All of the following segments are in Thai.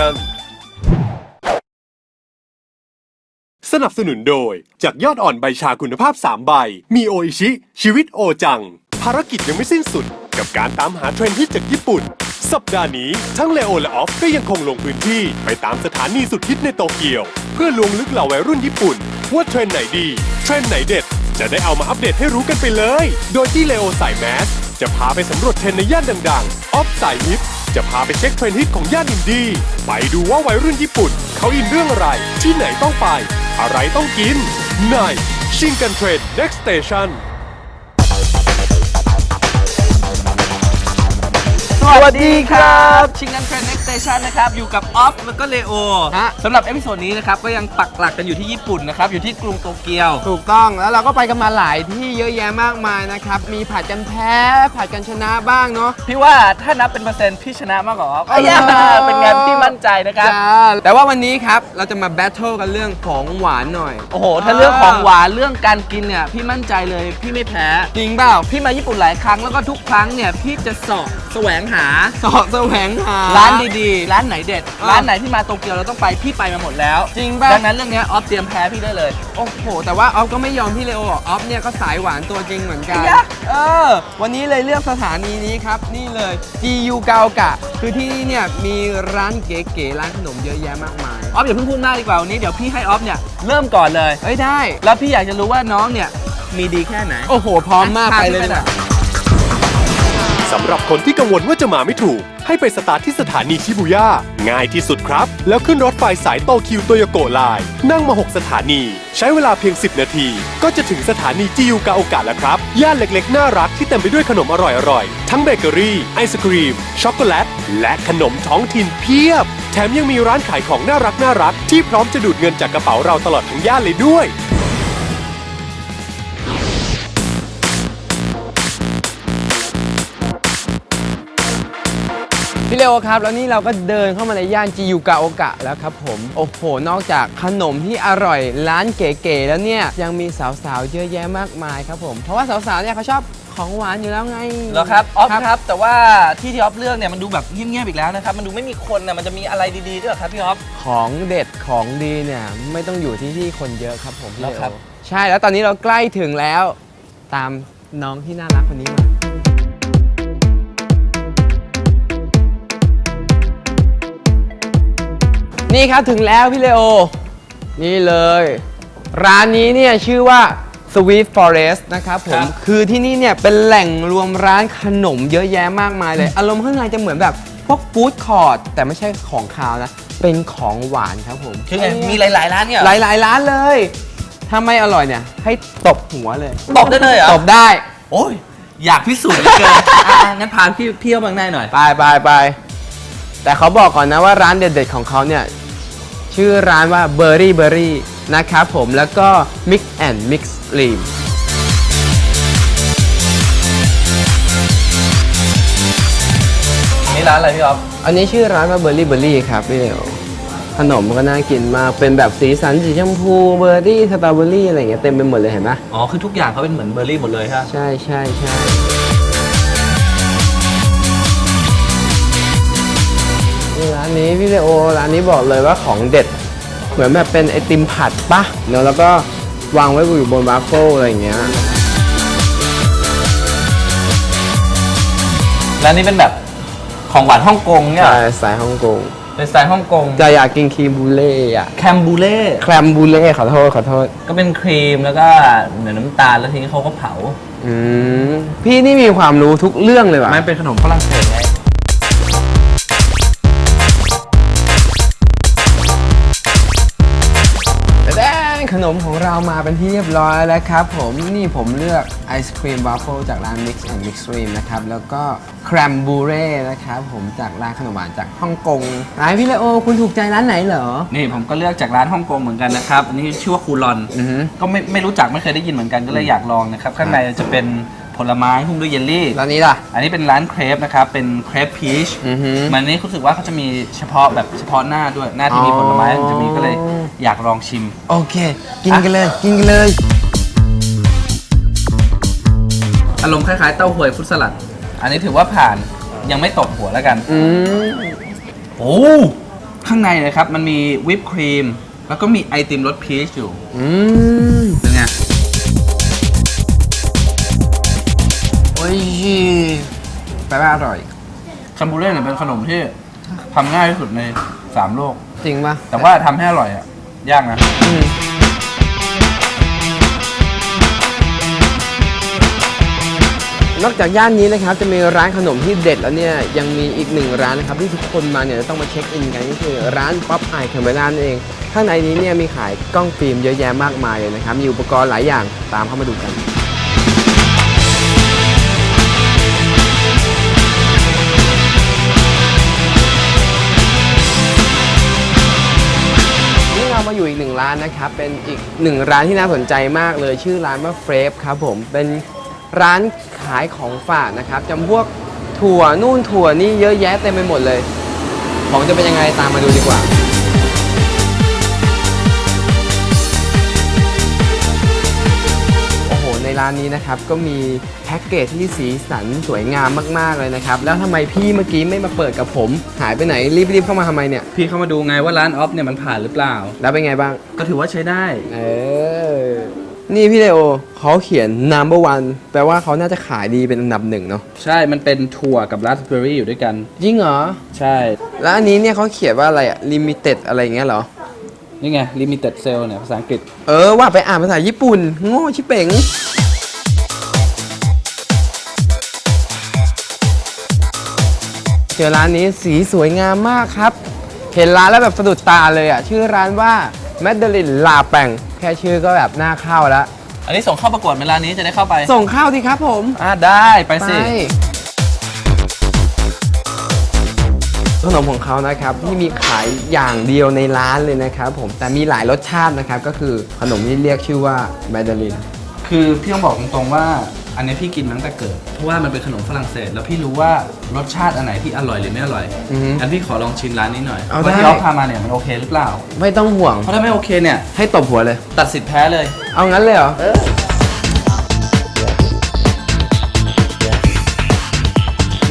station สนับสนุนโดย จากยอดอ่อนใบชาคุณภาพ 3 ใบ มีโออิชิ ชีวิตโอจัง ภารกิจยังไม่สิ้นสุด กับการตามหาเทรนด์ฮิตจากญี่ปุ่น สัปดาห์นี้ทั้งเลโอและออฟก็ยังคงลงพื้นที่ ไปตามสถานีสุดฮิตในโตเกียว เพื่อลวงลึกเหล่าวัยรุ่นญี่ปุ่น ว่าเทรนด์ไหนดี เทรนด์ไหนเด็ด จะได้เอามาอัปเดตให้รู้กันไปเลย โดยที่เลโอสายแมสจะพาไปสำรวจเทรนด์ในย่านดังๆ ออฟสายฮิต จะพาไปเช็คเทรนด์ฮิตของย่านอินดี้ไปดูว่าวัยรุ่นญี่ปุ่น เขาอินเรื่องอะไร ที่ไหนต้องไป อะไรต้องกินในชิงกันเทรนด์ next station สวัสดีครับชิงกันเทรน next station นะครับ อยู่กับออฟแล้วก็เลโอฮะ สำหรับเอพิโซดนี้นะครับ ก็ยังปักหลักกันอยู่ที่ญี่ปุ่นนะครับ อยู่ที่กรุงโตเกียว ถูกต้องแล้วเราก็ไปกันมาหลายที่เยอะแยะมากมายนะครับ มีผัดกันแพ้ผัดกันชนะบ้างเนาะ พี่ว่าถ้านับเป็นเปอร์เซ็นต์พี่ชนะมากกว่าออฟอ๋อเหรออ่าเป็นไงพี่มั่นใจนะครับ จ้าแต่ว่าวันนี้ครับเราจะมาแบทเทิลกันเรื่องของหวานหน่อย โอ้โห ถ้าเรื่องของหวานเรื่องการกินเนี่ยพี่มั่นใจเลยพี่ไม่แพ้ จริงเปล่า พี่มาญี่ปุ่นหลายครั้งแล้วก็ทุกครั้งเนี่ยพี่จะเสอบแสวงหาสอกแสวงหา ร้านดีๆ ร้านไหนเด็ดอ่าร้านไหนที่มาโตเกียวเราต้องไปพี่ไปมาหมดแล้วจริงป่ะ ดังนั้นเรื่องเนี้ยออฟเตรียมแพ้พี่ได้เลยโอ้โห แต่ว่าออฟก็ไม่ยอมพี่เลโอหรอกออฟเนี่ยก็สายหวานตัวจริงเหมือนกันยะเออ วันนี้เลยเลือกสถานีนี้ครับ นี่เลย GU เกากะ คือที่นี่เนี่ยมีร้านเก๋ๆร้านขนมเยอะแยะมากมายออฟอย่าเพิ่งพูดมากดีกว่าวันนี้เดี๋ยวพี่ให้ออฟเนี่ยเริ่มก่อนเลยเอ้ยได้ แล้วพี่อยากจะรู้ว่าน้องเนี่ยมีดีแค่ไหน โอ้โห พร้อมมากไปเลยดีกว่า สำหรับคนที่กังวลว่าจะมาไม่ถูก ให้ไปสตาร์ทที่สถานีชิบุย่าง่ายที่สุดครับ แล้วขึ้นรถไฟสายโตคิวโตโยโกะไลน์นั่งมา 6 สถานี ใช้เวลาเพียง 10 นาที ก็จะถึงสถานีจิยูกาโอกะแล้วครับ ย่านเล็กๆ น่ารักที่เต็มไปด้วยขนมอร่อยๆ ทั้งเบเกอรี่ ไอศครีม ช็อกโกแลต และขนมท้องถิ่นเพียบ แถมยังมีร้านขายของน่ารักน่ารักที่พร้อมจะดูดเงินจากกระเป๋าเราตลอดทั้งย่านเลยด้วย เลโอครับ แล้วนี่เราก็เดินเข้ามาในย่านจิยูกาโอกะแล้วครับผม โอ้โห นอกจากขนมที่อร่อยร้านเก๋ๆแล้วเนี่ย ยังมีสาวๆ เยอะแยะมากมายครับผม เพราะว่าสาวๆ เนี่ยเขาชอบของหวานอยู่แล้วไง เหรอครับออฟครับ แต่ว่าที่ที่ออฟเลือกเนี่ยมันดูแบบเงียบๆอีกแล้วนะครับ มันดูไม่มีคนนะมันจะมีอะไรดีๆด้วยเหรอครับพี่ออฟ ของเด็ดของดีเนี่ยไม่ต้องอยู่ที่ที่คนเยอะครับผมพี่เหรเลอครับโอใช่แล้วตอนนี้เราใกล้ถึงแล้ว ตามน้องที่น่ารักคนนี้มา นี่ครับถึงแล้วพี่เลโอ นี่เลย ร้านนี้เนี่ยชื่อว่า Sweet Forest นะครับผมคือที่นี่เนี่ยเป็นแหล่งรวมร้านขนมเยอะแยะมากมายเลย อารมณ์ข้างในจะเหมือนแบบพวกฟู้ดคอร์ทแต่ไม่ใช่ของคาวนะ เป็นของหวานครับผม คือไงมีหลายๆร้านเนี่ยเหรหอ ลายๆร้านเลย ถ้าไม่อร่อยเนี่ย ให้ตบหัวเลยตบได้เลยเหรอ ตบได้ โอ้ยอยากพิสูจน์เหลือเกินอะงั้นพาพี่เที่ยวบางในหน่อย ไปไปไปแต่เขาบอกก่อนนะว่าร้านเด็ดๆของเขาเนี่ย ชื่อร้านว่า Berry Berry นะครับผมแล้วก็ Mix and Mix Dream นี่ร้านอะไรพี่ออฟอันนี้ชื่อร้านว่า Berry Berry ครับพี่เอ๋ขนมก็น่ากินมาก เป็นแบบสีสันสีชมพูเบอร์รี่สตรอเบอรี่อะไรอย่างเงี้ยเต็มไปหมดเลยเห็นไหมอ๋อ คือทุกอย่างเขาเป็นเหมือนเบอร์รี่หมดเลยใช่ไหมใช่ใช่ใช่านนี้พี่เลโอร้านนี้บอกเลยว่าของเด็ด เหมือนแบบเป็นไอติมผัดปะเนอะแล้วก็วางไว้อยู่บนวาฟเฟิลอะไรอย่างเงี้ยร้านนี้เป็นแบบของหวานฮ่องกงเนี่ยใช่สายฮ่องกงเป็นสไตล์ฮ่องกงจะอยากกินครีมบูเล่อะแคมบูเล่แคลมบูเล่ขอโทษขอโทษ ก็เป็นครีมแล้วก็เหมือนน้ำตาลแล้วทีนี้เขาก็เผา อืมพี่นี่มีความรู้ทุกเรื่องเลยว่ะ มันเป็นขนมฝรั่งเศสไง ขนมของเรามาเป็นที่เรียบร้อยแล้วครับผมนี่ผมเลือกไอศครีมวาฟเฟิลจากร้าน Mix and Mix Cream นะครับแล้วก็แครมบูเร่นะครับผมจากร้านขนมหวานจากฮ่องกงร้านพี่เลโอคุณถูกใจร้านไหนเหรอ นี่ผมก็เลือกจากร้านฮ่องกงเหมือนกันนะครับ อันนี้ชื่อว่าคูลอน อือฮึ ก็ไม่ไม่รู้จักไม่เคยได้ยินเหมือนกันก็เลยอยากลองนะครับ ข้างในจะเป็น ผลไม้หุ้มด้วยเยลลี่ร้านนี้ล่ะ อันนี้เป็นร้านเครปนะครับ เป็นเครปพีชอือฮึมันนี่รู้สึกว่าเขาจะมีเฉพาะแบบเฉพาะหน้าด้วย หน้าที่มีผลไม้อ๋อ จะมีก็เลยอยากลองชิม โอเค กินกันเลย กินกันเลย อารมณ์คล้ายๆเต้าหวยฟรุตสลัด อันนี้ถือว่าผ่านยังไม่ตกหัวแล้วกัน อืมโอ้ข้างในนะครับมันมีวิปครีม แล้วก็มีไอติมรสพีชอยู่อืมเป็น แปลว่าอร่อยคัมบูเร่เนี่ยเป็นขนมที่ทำง่ายที่สุดใน3โลก จริงปะแต่ว่าทำให้อร่อยอะ ยากนะ อืมนอกจากย่านนี้นะครับ จะมีร้านขนมที่เด็ดแล้วเนี่ยยังมีอีกหนึ่งร้านนะครับ ที่ทุกคนมาเนี่ยจะต้องมาเช็คอินกันก็คือร้านป๊อปไอคาเมล่านั่นเอง ข้างในนี้เนี่ยมีขายกล้องฟิล์มเยอะแยะมากมายเลยนะครับ มีอุปกรณ์หลายอย่างตามเข้ามาดูกัน อยู่อีกหนึ่งร้านนะครับ เป็นอีกหนึ่งร้านที่น่าสนใจมากเลย ชื่อร้านว่าเฟรฟครับผมเป็นร้านขายของฝากนะครับจำพวกถั่วนู่นถั่วนี่เยอะแยะเต็มไปหมดเลย ของจะเป็นยังไงตามมาดูดีกว่า ร้านนี้นะครับก็มีแพ็กเกจที่สีสันสวยงามมากๆเลยนะครับ แล้วทำไมพี่เมื่อกี้ไม่มาเปิดกับผม หายไปไหนรีบๆเข้ามาทำไมเนี่ย พี่เข้ามาดูไงว่าร้านออฟเนี่ยมันผ่านหรือเปล่า แล้วเป็นไงบ้าง ก็ถือว่าใช้ได้ เออ นี่พี่เลโอเขาเขียน number one แปลว่าเขาน่าจะขายดีเป็นอันดับหนึ่งเนาะใช่มันเป็นถั่วกับราสเบอร์รี่อยู่ด้วยกัน จริงเหรอ ใช่ แล้วอันนี้เนี่ยเขาเขียนว่าอะไรอะ limited อะไรอย่างเงี้ยเหรอ นี่ไง limited sale เนี่ยภาษาอังกฤษ เออว่าไปอ่านภาษาญี่ปุ่น โง่ชิเป๋ง จอร้านนี้สีสวยงามมากครับ เห็นร้านแล้วแบบสะดุดตาเลยอะ ชื่อร้านว่า m a d e l i n ลาแปงแค่ชื่อก็แบบน่าเข้าแล้ว อันนี้ส่งเข้าประกวดเวลานี้จะได้เข้าไป ส่งข้าวสิครับผมอ่าได้ไปสิขนมของเขานะครับที่มีขายอย่างเดียวในร้านเลยนะครับผมแต่มีหลายรสชาตินะครับ ก็คือขนมที่เรียกชื่อว่า m a d e l i n คือพี่ต้องบอกตรงๆว่า อันนี้พี่กินมาตั้งแต่เกิด เพราะว่ามันเป็นขนมฝรั่งเศส แล้วพี่รู้ว่ารสชาติอันไหนที่อร่อยหรือไม่อร่อยอือฮึงั้นพี่ขอลองชิมร้านนี้หน่อยเอาว่าได้ที่เราพามาเนี่ยมันโอเคหรือเปล่า ไม่ต้องห่วง เพราะถ้าไม่โอเคเนี่ย ให้ตบหัวเลย ตัดสิทธิ์แพ้เลย เอางั้นเลยเหรอ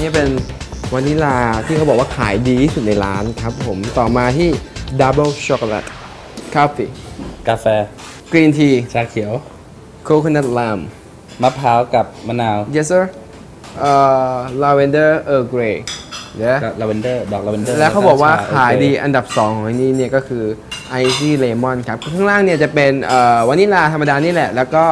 นี่เป็นวานิลาที่เขาบอกว่าขายดีที่สุดในร้านครับผม ต่อมาที่ Double Chocolate Coffee กาแฟ Green Tea ชาเขียว Coconut Lime มะพร้าวกับมะนาว Yes sir เอ่อ Lavender Earl Grey เดี๋ยวลาเวนเดอร์ดอกลาเวนเดอร์แล้วเขาบอกว่าขายดีอันดับ 2 ของที่นี่เนี่ยก็คือ Icy Lemon ครับ ข้างล่างเนี่ยจะเป็นเอ่อวานิลาธรรมดานี่แหละ แล้วก็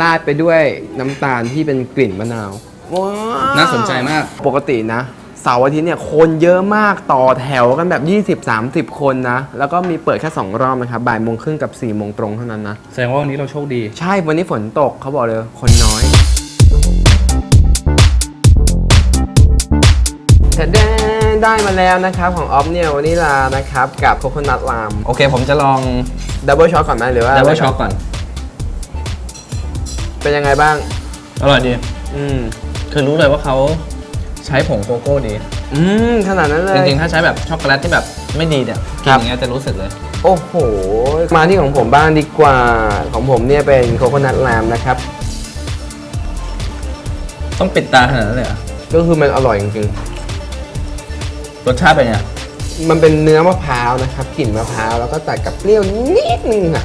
ราดไปด้วยน้ำตาลที่เป็นกลิ่นมะนาว ว้าว น่าสนใจมาก ปกตินะ เสาร์อาทิตย์เนี่ยคนเยอะมากต่อแถวกันแบบ 20-30 คนนะ แล้วก็มีเปิดแค่ 2 รอบนะครับบ่ายโมงครึ่งกับ4โมงตรงเท่านั้นนะ แสดงว่าวันนี้เราโชคดี ใช่วันนี้ฝนตกเขาบอกเลยคนน้อยแต่แดนได้มาแล้วนะครับ ของออฟเนี่ยวานิลานะครับกับโคโคนัทลามโอเค ผมจะลองดับเบิลช็อตก่อนไหมหรือว่าดับเบิลช็อคก่อน เป็นยังไงบ้าง อร่อยดี อืม คือรู้เลยว่าเขา ใช้ผงโกโก้ดี อืมขนาดนั้นเลย จริงๆ ถ้าใช้แบบช็อกโกแลตที่แบบไม่ดีเนี่ยกินอย่างเงี้ยจะรู้สึกเลย โอ้โห มาที่ของผมบ้างดีกว่า ของผมเนี่ยเป็นโคโคนัทลามนะครับ ต้องปิดตาขนาดนั้นเลยเหรอก็คือมันอร่อยจริงรสชาติเป็นไงๆ มันเป็นเนื้อมะพร้าวนะครับกลิ่นมะพร้าวแล้วก็ตัดกับเปรี้ยวนิดนึงอะ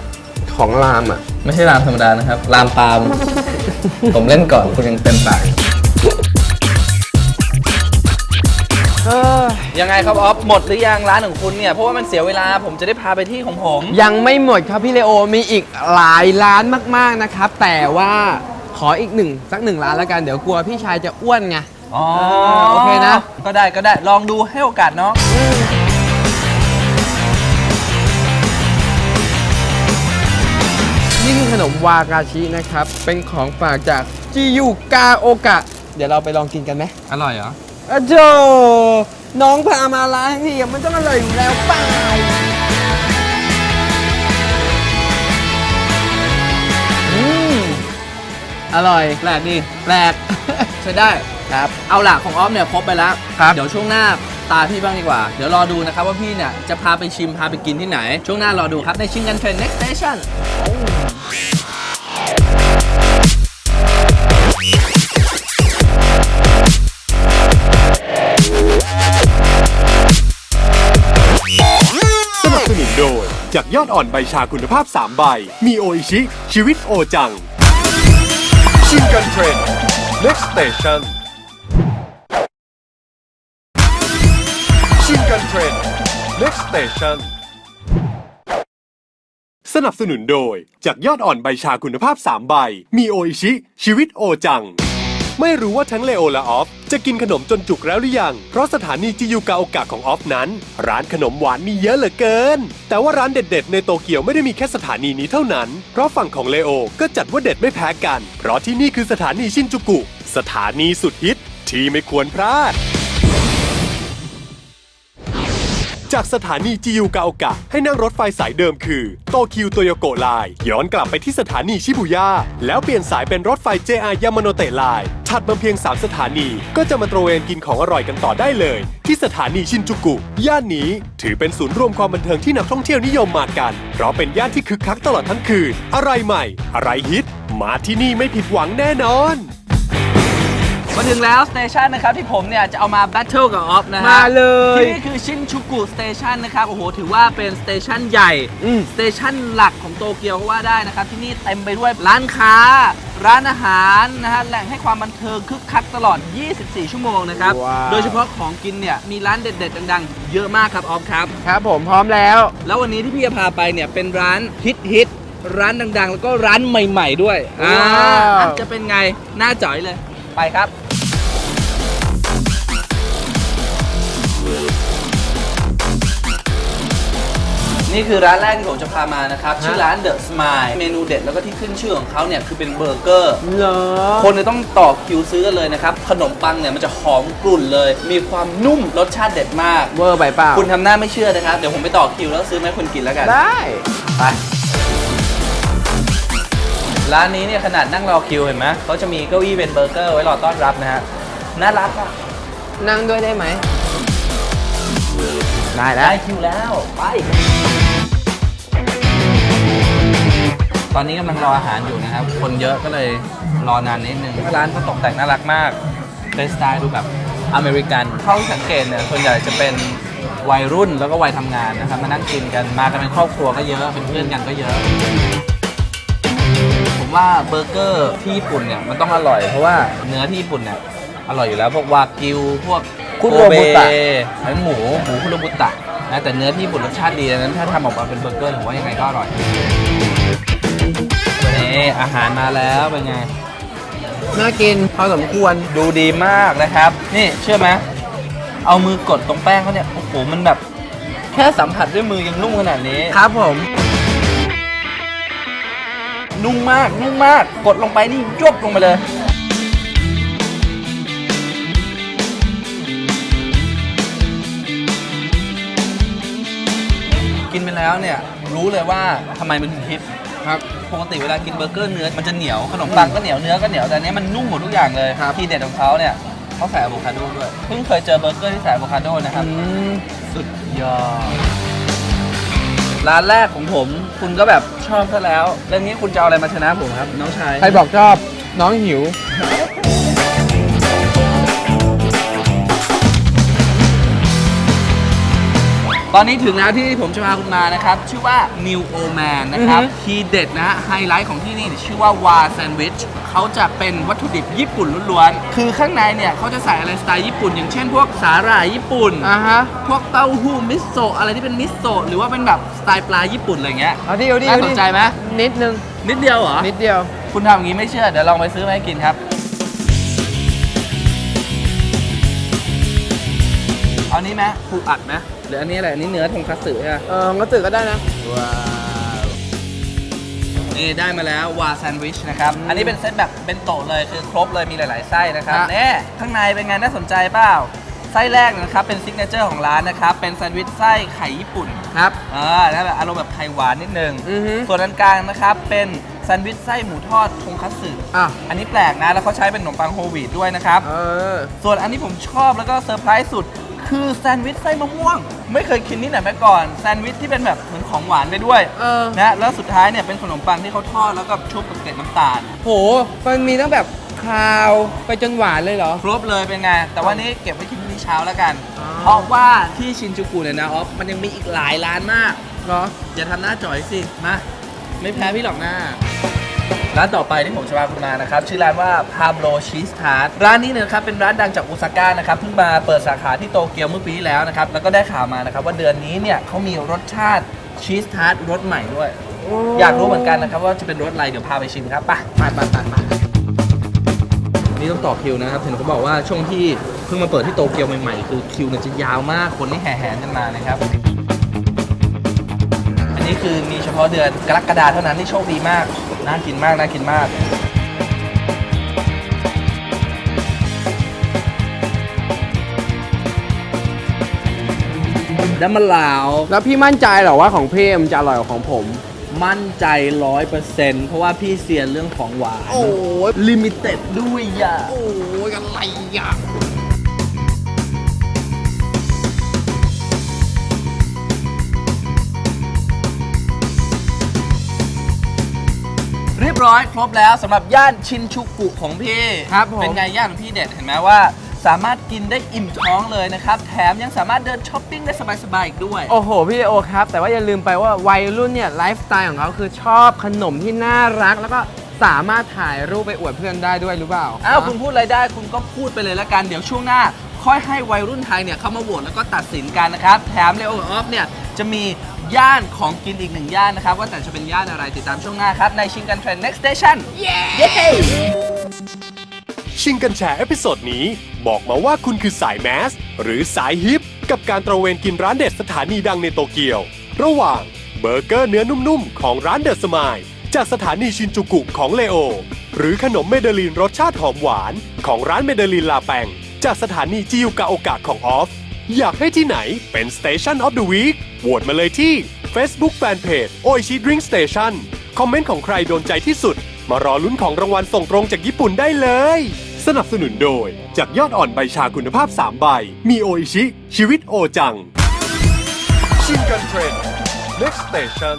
ของลามอะ ไม่ใช่รามธรรมดานะครับรามปาล์ม ผมเล่นก่อนคุณยังเต็มปาก ยังไงครับออฟหมดหรือยังร้านของคุณเนี่ยเพราะว่ามันเสียเวลาผมจะได้พาไปที่ของผม ยังไม่หมดครับพี่เลโอมีอีกหลายร้านมากๆนะครับ แต่ว่าขออีกหนึ่งสักหนึ่งร้านแล้วกันเดี๋ยวกลัวพี่ชายจะอ้วนไงอ๋อโอเคนะ ก็ได้ก็ได้ลองดูให้โอกาสน้องเนี่คือขนมวากาชินะครับ เป็นของฝากจากจิยุกาโอกะ เดี๋ยวเราไปลองกินกันไหมอร่อยเหรอ อะโจน้องพามาร้านที่มันต้องอร่อยอยู่แล้วเปล่าอืมอร่อยแปลกดีแปลก ใช้ได้ ครับ เอาล่ะของออฟเนี่ยครบไปแล้ว ครับ เดี๋ยวช่วงหน้าตาพี่บ้างดีกว่า เดี๋ยวรอดูนะครับว่าพี่เนี่ยจะพาไปชิมพาไปกินที่ไหน ช่วงหน้ารอดูครับในชิงกันเทรน next station จากยอดอ่อนใบชาคุณภาพ 3 ใบ มีโออิชิ ชีวิตโอจัง ชินกันเทรน next station ชินกันเทรน next station สนับสนุนโดยจากยอดอ่อนใบชาคุณภาพ 3 ใบ มีโออิชิ ชีวิตโอจัง ไม่รู้ว่าทั้งเลโอและออฟ จะกินขนมจนจุกแล้วหรือยัง เพราะสถานีจิยูกาโอกะของออฟนั้น ร้านขนมหวานมีเยอะเหลือเกิน แต่ว่าร้านเด็ดๆ ในโตเกียวไม่ได้มีแค่สถานีนี้เท่านั้น เพราะฝั่งของเลโอก็จัดว่าเด็ดไม่แพ้กัน เพราะที่นี่คือสถานีชินจูกุ สถานีสุดฮิตที่ไม่ควรพลาด จากสถานีจิยูกาโอกะ ให้นั่งรถไฟสายเดิมคือ โตคิวโตโยโกะไลน์ย้อนกลับไปที่สถานีชิบุย่า แล้วเปลี่ยนสายเป็นรถไฟ JR ยามาโนเตะไลน์ถัดมาเพียง 3 สถานี ก็จะมาตระเวนกินของอร่อยกันต่อได้เลย ที่สถานีชินจูกุ ย่านนี้ถือเป็นศูนย์รวมความบันเทิงที่นักท่องเที่ยวนิยมมากัน เพราะเป็นย่านที่คึกคักตลอดทั้งคืน อะไรใหม่ อะไรฮิต มาที่นี่ไม่ผิดหวังแน่นอน มาถึงแล้วสเตชันนะครับที่ผมเนี่ยจะเอามาแบทเทิลกับออฟนะฮะมาเลย ที่นี่คือชินชูกุสเตชันนะครับโอ้โหถือว่าเป็นสเตชันใหญ่อืม สเตชันหลักของโตเกียวก็ว่าได้นะครับ ที่นี่เต็มไปด้วยร้านค้า ร้านอาหารนะฮะแหล่งให้ความบันเทิงคึกคักตลอด 24 ชั่วโมงนะครับ ว้าว โดยเฉพาะของกินเนี่ยมีร้านเด็ดๆดังๆ เยอะมากครับออฟครับ ครับผมพร้อมแล้ว แล้ววันนี้ที่พี่จะพาไปเนี่ยเป็นร้านฮิตฮิตๆร้านดังๆ แล้วก็ร้านใหม่ ๆ ด้วยอ่าว้าวอะจะเป็นไงหน้าจ่อยเลยไปครับ นี่คือร้านแรกที่ผมจะพามานะครับ ชื่อร้าน The Smile เมนูเด็ดแล้วก็ที่ขึ้นชื่อของเขาเนี่ยคือเป็นเบอร์เกอร์ เหรอ คนเนี่ยต้องต่อคิวซื้อกันเลยนะครับ ขนมปังเนี่ยมันจะหอมกรุ่นเลย มีความนุ่มรสชาติเด็ดมาก เวอร์ไปเปล่าคุณทำหน้าไม่เชื่อนะครับ เดี๋ยวผมไปต่อคิวแล้วซื้อมาให้คุณกินแล้วกัน ได้ ไป ร้านนี้เนี่ยขนาดนั่งรอคิวเห็นไหมเขาจะมีเก้าอี้เป็นเบอร์เกอร์ไว้รอต้อนรับนะฮะ น่ารักอะนั่งด้วยได้ไหม ได้แล้ว ได้คิวแล้ว ไป ตอนนี้กำลังรออาหารอยู่นะครับ คนเยอะก็เลยรอนานนิดนึง ร้านเขาตกแต่งน่ารักมากเป็นสไตล์ดูแบบอเมริกันเข้าสังเกตเนี่ยส่วนใหญ่จะเป็นวัยรุ่นแล้วก็วัยทำงานนะครับ มานั่งกินกันมากันเป็นครอบครัวก็เยอะเป็นเพื่อนกันก็เยอะ ผมว่าเบอร์เกอร์ที่ญี่ปุ่นเนี่ยมันต้องอร่อยเพราะว่าเนื้อที่ญี่ปุ่นเนี่ยอร่อยอยู่แล้วพวกวากิวพวกคุโรบุตะนั้นหมูหมูคุโรบุตะนะแต่เนื้อที่ญี่ปุ่นรสชาติดีดังนั้นถ้าทำออกมาเป็นเบอร์เกอร์ผมว่ายังไงก็อร่อย นี่อาหารมาแล้วเป็นไง น่ากินพอสมควร ดูดีมากนะครับ นี่เชื่อไหมเอามือกดตรงแป้งเขาเนี่ย โอ้โห มันแบบ แค่สัมผัสด้วยมือยังนุ่มขนาดนี้ ครับผม นุ่มมาก นุ่มมาก กดลงไปนี่ยวบลงไปเลย กินไปแล้วเนี่ย รู้เลยว่าทำไมมันถึงฮิต ครับ ปกติเวลากินเบอร์เกอร์เนื้อมันจะเหนียวขนมปังก็เหนียวเนื้อก็เหนียวแต่อันนี้มันนุ่มหมดทุกอย่างเลยครับ ที่เด็ดของเขาเนี่ยเขาใส่อะโวคาโดด้วยเพิ่งเคยเจอเบอร์เกอร์ที่ใส่อะโวคาโดนะครับอืมสุดยอด ร้านแรกของผมคุณก็แบบชอบซะแล้ว เรื่องนี้คุณจะเอาอะไรมาชนะผมครับ น้องชาย ใครบอกชอบน้องหิว ตอนนี้ถึงแล้วที่ผมจะพาคุณมานะครับ ชื่อว่า New o Man นะครับอือฮึ ทีเด็ดนะฮะไฮไลท์ของที่นี่ชื่อว่าวาแซนด์วิชเขาจะเป็นวัตถุดิบญี่ปุ่นล้วนๆ คือข้างในเนี่ยเขาจะใส่อะไรสไตล์ญี่ปุ่น อย่างเช่นพวกสาหร่ายญี่ปุ่น อะฮะพวกเต้าหู้มิโซะอะไรที่เป็นมิโซะหรือว่าเป็นแบบสไตล์ปลาญี่ปุ่นอะไรเงี้ยเอาดิเอาดิน่าเอาสดินใจไหมนิดนึง นิดเดียวเหรอ นิดเดียว คุณทำอย่างนี้ไม่เชื่อ เดี๋ยวลองไปซื้อมาให้กินครับ เอานี้ไหมผูอัดไหมห รืออันนี้อะไรอันนี้เนื้อทงคัตสึใช่ไหมเออก็ตื่นก็ได้นะ ว้าวนนี่ได้มาแล้ววาแซนด์วิชนะครับ อันนี้เป็นเซตแบบเป็นโตะเลยคือครบเลยมีหลาย ๆ ไส้นะครับฮะแน่ข้างในเป็นไงน่าสนใจเปล่า ไส้แรกนะครับเป็นซิกเนเจอร์ของร้านนะครับ เป็นแซนด์วิชไส้ไข่ญี่ปุ่น ครับ อ่าแล้วแบบอารมณ์แบบไข่หวานนิดนึง อือฮึ ส่วนอันกลางนะครับเป็นแซนด์วิชไส้หมูทอดทงคัตสึอะ อันนี้แปลกนะ แล้วเขาใช้เป็นขนมปังโฮลวีตด้วยนะครับ เออ ส่วนอันที่ผมชอบแล้วก็เซอร์ไพรส์สุด คือแซนด์วิชไส้มะม่วง ไม่เคยกินที่ไหนมาก่อนแซนด์วิชที่เป็นแบบเหมือนของหวานไปด้วยเออ นะแล้วสุดท้ายเนี่ยเป็นขนมปังที่เขาทอดแล้วก็ชุบกับเกล็ดน้ำตาล โห มันมีตั้งแบบคาวไปจนหวานเลยเหรอ ครบเลยเป็นไง แต่ว่านี้เก็บไว้กินพรุ่งนี้เช้าแล้วกัน อ๋อ เพราะว่าที่ชินจูกุเนี่ยนะออฟมันยังมีอีกหลายร้านมาก เหรอ อย่าทำหน้าจ่อยสิ มา ไม่แพ้พี่หรอกหน้า ร้านต่อไปที่ผมจะพาคุณมานะครับ ชื่อร้านว่า Pablo Cheese Tart ร้านนี้เนี่ยนะครับเป็นร้านดังจากโอซาก้านะครับเพิ่งมาเปิดสาขาที่โตเกียวเมื่อปีที่แล้วนะครับ แล้วก็ได้ข่าวมานะครับว่าเดือนนี้เนี่ยเขามีรสชาติชีสทาร์ตรสใหม่ด้วย อยากรู้เหมือนกันนะครับว่าจะเป็นรสอะไรเดี๋ยวพาไปชิมครับไปไปไปไปไปนี่ต้องต่อคิวนะครับเห็นเขาบอกว่าช่วงที่เพิ่งมาเปิดที่โตเกียวใหม่ๆ คือคิวเนี่ยจะยาวมากคนนี่แห่แหนกันมานะครับอันนี้คือมีเฉพาะเดือนกรกฎาเท่านั้นที่โชคดีมาก น่ากินมาก น่ากินมากน้ำมันลาว แล้วพี่มั่นใจเหรอว่าของพี่มันจะอร่อยกว่าของผม มั่นใจร้อยเปอร์เซ็นต์เพราะว่าพี่เซียนเรื่องของหวานโอ้ยลิมิเต็ดด้วยอะ โอ้ยอะไรอะ รียบร้อยครบแล้วสำหรับย่านชินชูกุของพี่ครับผม เป็นไงย่านของพี่เด็ดเห็นไหมว่า สามารถกินได้อิ่มท้องเลยนะครับ แถมยังสามารถเดินช้อปปิ้งได้สบายๆอีกด้วย โอ้โห พี่เลโอครับ แต่ว่าอย่าลืมไปว่าวัยรุ่นเนี่ยไลฟ์สไตล์ของเขาคือชอบขนมที่น่ารัก แล้วก็สามารถถ่ายรูปไปอวดเพื่อนได้ด้วยหรือเปล่าอ้าวคุณพูดอะไรได้คุณก็พูดไปเลยละกัน เดี๋ยวช่วงหน้า ค่อยให้วัยรุ่นไทยเนี่ยเข้ามาโหวตแล้วก็ตัดสินกันนะครับ แถมเลโอออฟเนี่ยจะมี ย่านของกินอีกหนึ่งย่านนะครับ ว่าแต่จะเป็นย่านอะไรติดตามช่วงหน้าครับ ในชิงกันเทรน next station เย้ชิงกันแชร์เอพิโซดนี้ บอกมาว่าคุณคือสายแมส หรือสายฮิป กับการตระเวนกินร้านเด็ดสถานีดังในโตเกียว ระหว่างเบอร์เกอร์เนื้อนุ่มๆ ของร้านเดอะสมายจากสถานีชินจูกุของเลโอ หรือขนมเมเดลินรสชาติหอมหวาน ของร้านเมเดลินลาแปงจากสถานีจิวกาโอกะของออฟ อยากให้ที่ไหนเป็น Station of the Week โหวตมาเลยที่ Facebook Fanpage โอิชิ Drink Station คอมเมนต์ของใครโดนใจที่สุด มารอลุ้นของรางวัลส่งตรงจากญี่ปุ่นได้เลย สนับสนุนโดย จากยอดอ่อนใบชาคุณภาพ 3 ใบ มีโออิชิ ชีวิตโอจัง ชินกันเทรน next station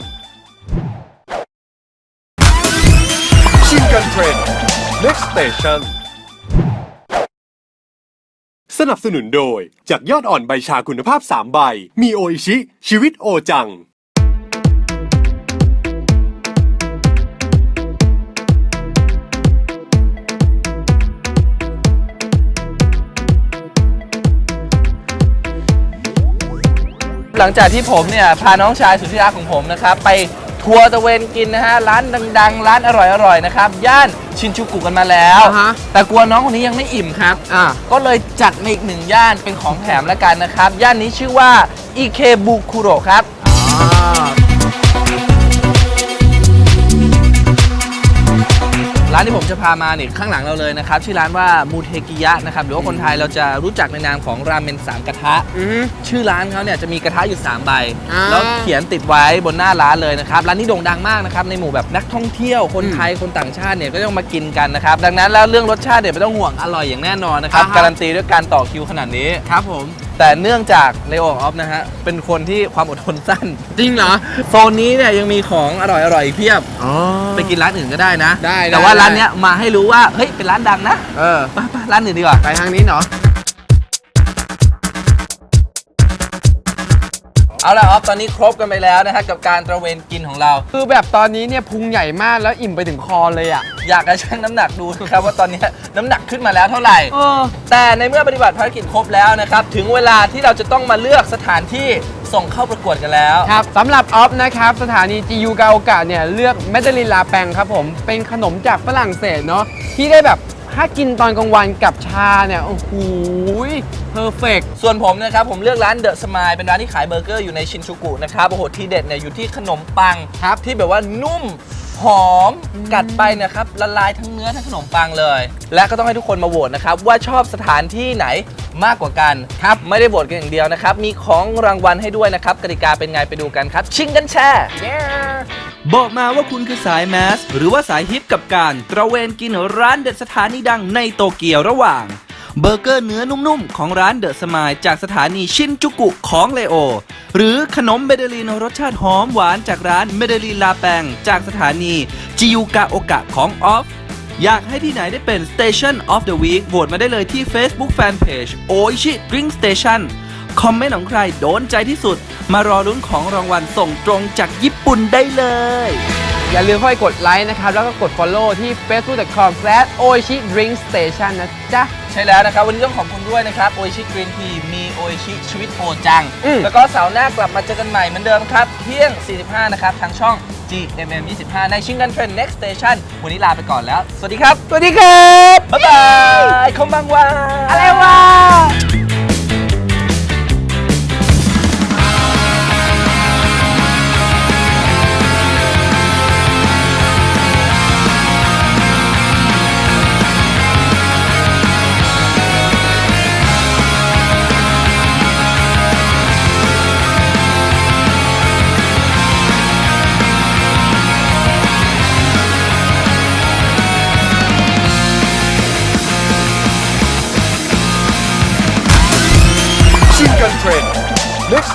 ชินกันเทรน next station สนับสนุนโดย จากยอดอ่อนใบชาคุณภาพ 3 ใบ มีโออิชิ ชีวิตโอจัง หลังจากที่ผมเนี่ยพาน้องชายสุดที่รักของผมนะครับไป ทัวร์ตะเวนกินนะฮะ ร้านดัง ๆ ร้านอร่อยๆนะครับ ย่านชินจูกุกันมาแล้ว อ่าฮะ แต่กลัวน้องคนนี้ยังไม่อิ่มครับ อะก็เลยจัดมาอีกหนึ่งย่านเป็นของแถมแล้วกันนะครับ ย่านนี้ชื่อว่าอิเคบุคุโรครับ ร้านที่ผมจะพามาเนี่ยข้างหลังเราเลยนะครับ ชื่อร้านว่ามูเทกิยะนะครับหรือว่าคนไทยเราจะรู้จักในนามของราเมนสามกระทะ อือฮึชื่อร้านเขาเนี่ยจะมีกระทะอยู่ 3 ใบ อ่าแล้วเขียนติดไว้บนหน้าร้านเลยนะครับ ร้านนี้โด่งดังมากนะครับ ในหมู่แบบนักท่องเที่ยวคนไทย คนต่างชาติเนี่ยก็ต้องมากินกันนะครับ ดังนั้นแล้วเรื่องรสชาติเนี่ยไม่ต้องห่วงอร่อยอย่างแน่นอนนะครับ อ่าฮะ การันตีด้วยการต่อคิวขนาดนี้ ครับผมแต่เนื่องจากเลโอออฟนะฮะ เป็นคนที่ความอดทนสั้น จริงเหรอ โซนนี้เนี่ยยังมีของอร่อยๆอีกเพียบ อ๋อ ไปกินร้านอื่นก็ได้นะ ได้ได้แต่ว่าได้ร้านเนี้ยมาให้รู้ว่า เฮ้ย เป็นร้านดังนะเออ ไปไปร้านอื่นดีกว่า ไปทางนี้เนาะ เอาละออฟตอนนี้ครบกันไปแล้วนะฮะกับการตระเวนกินของเรา คือแบบตอนนี้เนี่ยพุงใหญ่มากแล้วอิ่มไปถึงคอเลยอะ อยากจะชั่งน้ำหนักดูนะครับว่าตอนนี้น้ำหนักขึ้นมาแล้วเท่าไหร่ เออ แต่ในเมื่อปฏิบัติภารกิจครบแล้วนะครับ ถึงเวลาที่เราจะต้องมาเลือกสถานที่ส่งเข้าประกวดกันแล้ว ครับสำหรับออฟนะครับ สถานีจิยูกาโอกะเนี่ย เลือกเมดลินลาแปงครับผม เป็นขนมจากฝรั่งเศสเนาะที่ได้แบบ ถ้ากินตอนกลางวันกับชาเนี่ย โอ้โหเพอร์เฟกส่วนผมนะครับ ผมเลือกร้านเดอะสม l e เป็นร้านที่ขายเบอร์เกอร์อยู่ในชินชูกุนะครับ โอ้โห ที่เด็ดเนี่ยอยู่ที่ขนมปังครับที่แบบว่านุ่มหหอมกัดไปเนะครับละลายทั้งเนื้อทั้งขนมปังเลย และก็ต้องให้ทุกคนมาโหวตนะครับว่าชอบสถานที่ไหน มากกว่ากันครับไม่ได้โหวตกันอย่างเดียวนะครับ มีของรางวัลให้ด้วยนะครับกติกาเป็นไงไปดูกันครับ ชิงกันแชร์ บอกมาว่าคุณคือสายแมส หรือว่าสายฮิปกับการตระเวนกินร้านเด็ดสถานีดังในโตเกียวระหว่าง เบอร์เกอร์เนื้อนุ่มๆ ของร้านเดอะสมายจากสถานีชินจูกุของเลโอ หรือขนมเบเดลีนรสชาติหอมหวานจากร้านเบเดลีนลาแปงจากสถานีจิยูกาโอกะของออฟ อยากให้ที่ไหนได้เป็น Station of the Week โหวตมาได้เลยที่ Facebook Fanpage โออิชิ Drink Station คอมเมนต์ของใครโดนใจที่สุด มารอลุ้นของรางวัลส่งตรงจากญี่ปุ่นได้เลย อย่าลืมเข้าไปกดไลค์นะครับ แล้วก็กด follow ที่ facebook.com/oishidrinkstation นะจ๊ะ ใช่แล้วนะครับ วันนี้ต้องขอบคุณด้วยนะครับโออิชิกรีนทีมีโออิชิชีวิตโอจัง อืม แล้วก็เสาร์หน้ากลับมาเจอกันใหม่เหมือนเดิมครับ เที่ยง 45 นะครับ ทางช่อง GMM 25 ในชิงกันเทรน Next Station วันนี้ลาไปก่อนแล้ว สวัสดีครับ สวัสดีครับ บ๊ายบายคอมบังวาอะไรวะ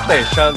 next station